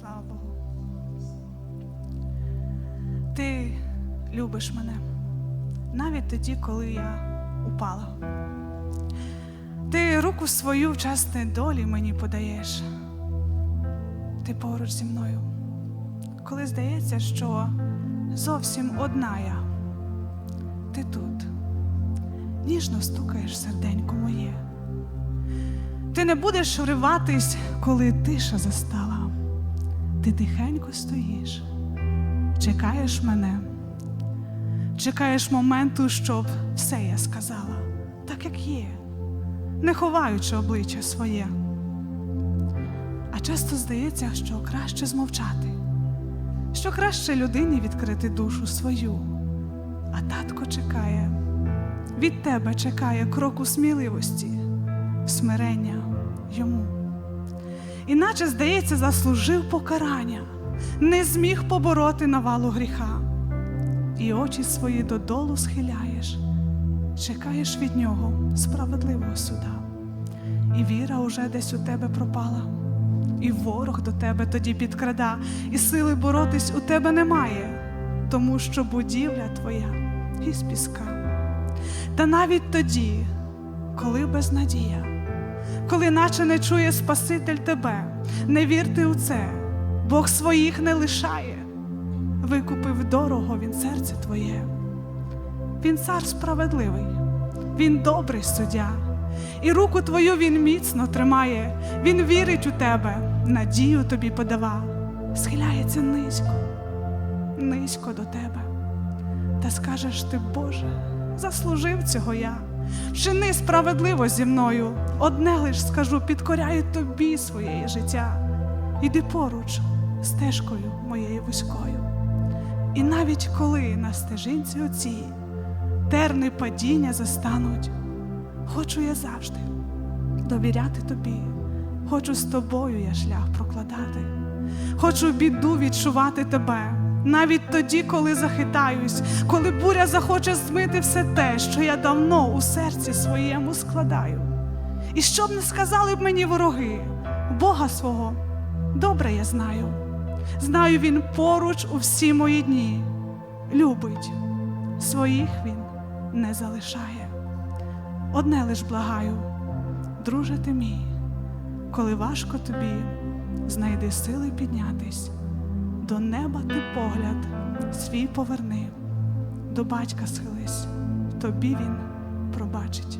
Слава Богу. Ти любиш мене навіть тоді, коли я упала. Ти руку свою в час недолі мені подаєш. Ти поруч зі мною. Коли здається, що зовсім одна я, ти тут ніжно стукаєш серденько моє. Ти не будеш вриватись, коли тиша застала. Ти тихенько стоїш, чекаєш мене, чекаєш моменту, щоб все я сказала, так як є, не ховаючи обличчя своє. А часто здається, що краще змовчати, що краще людині відкрити душу свою. А татко чекає, від тебе чекає кроку сміливості, смирення йому. Іначе, здається, заслужив покарання, не зміг побороти навалу гріха. І очі свої додолу схиляєш, чекаєш від нього справедливого суда. І віра уже десь у тебе пропала, і ворог до тебе тоді підкрада, і сили боротись у тебе немає, тому що будівля твоя із піска. Та навіть тоді, коли безнадія, коли наче не чує Спаситель тебе, не вірте у це, Бог своїх не лишає, викупив дорого він серце твоє. Він цар справедливий, він добрий суддя, і руку твою він міцно тримає, він вірить у тебе, надію тобі подава, схиляється низько, низько до тебе. Та скажеш ти, Боже, заслужив цього я. Вчини справедливо зі мною, одне лиш скажу, підкоряю тобі своє життя. Іди поруч стежкою моєю вузькою. І навіть коли на стежинці оцій терни падіння застануть, хочу я завжди довіряти тобі, хочу з тобою я шлях прокладати, хочу біду відчувати тебе. Навіть тоді, коли захитаюсь, коли буря захоче змити все те, що я давно у серці своєму складаю. І що б не сказали б мені вороги, Бога свого добре я знаю. Знаю, Він поруч у всі мої дні. Любить, своїх він не залишає. Одне лиш благаю, друже ти мій, коли важко тобі, знайди сили піднятись. До неба ти погляд свій поверни, до батька схились, тобі він пробачить.